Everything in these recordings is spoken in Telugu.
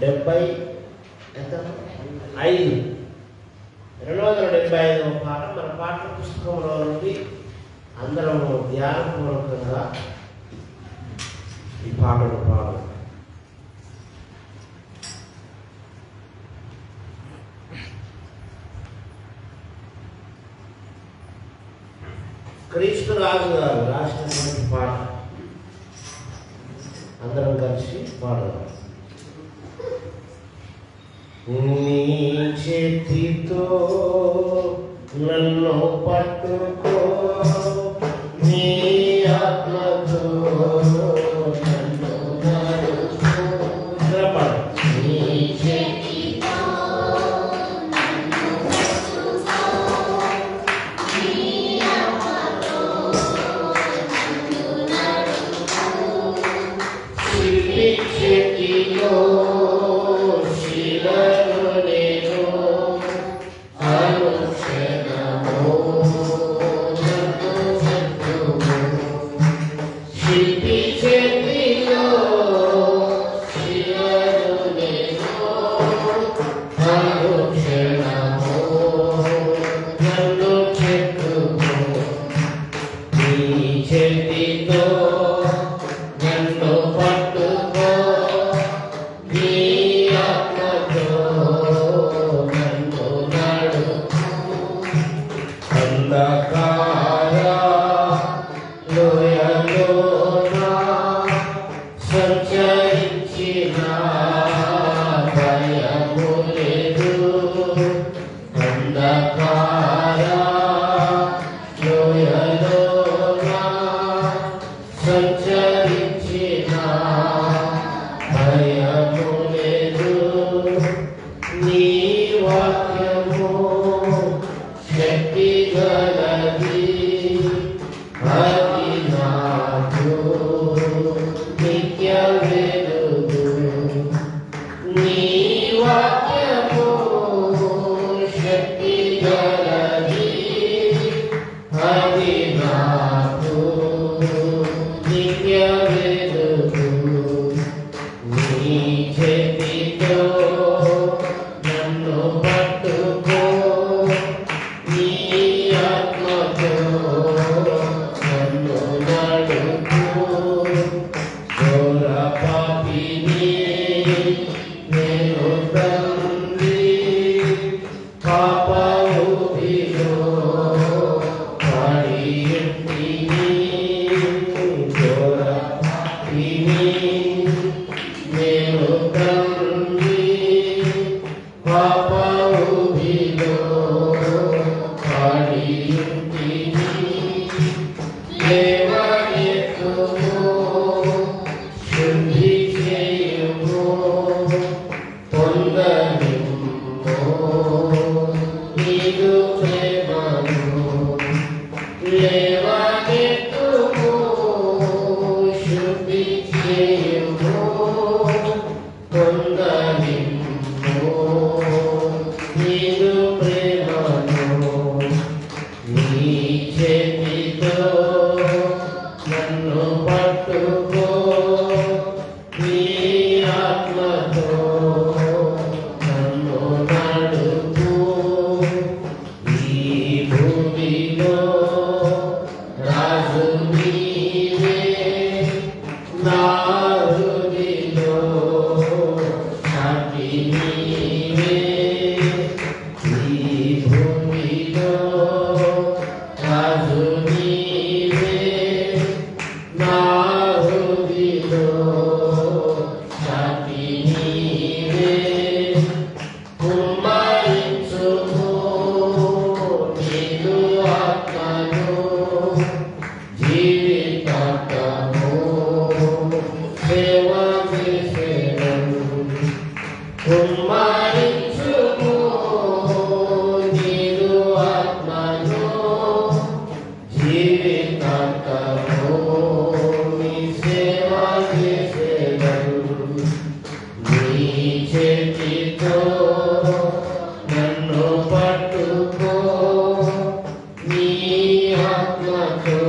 డెబ్బై ఎంత? ఐదు. రెండు వందల డెబ్బై ఐదవ పాట మన పాఠ పుస్తకంలో నుండి అందరం ధ్యానపూర్వకంగా ఈ పాటను పాడు క్రీస్తు రాజు గారు రాష్ట్రం పాట. అందరం కలిసి పాడదాం. నీ చేతితో నన్ను పట్టుకో. Hare Hare Oh. Senhor.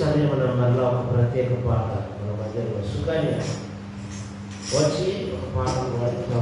sekali menambah perhatian kepada, menambah sukanya. Wajib kepada wanita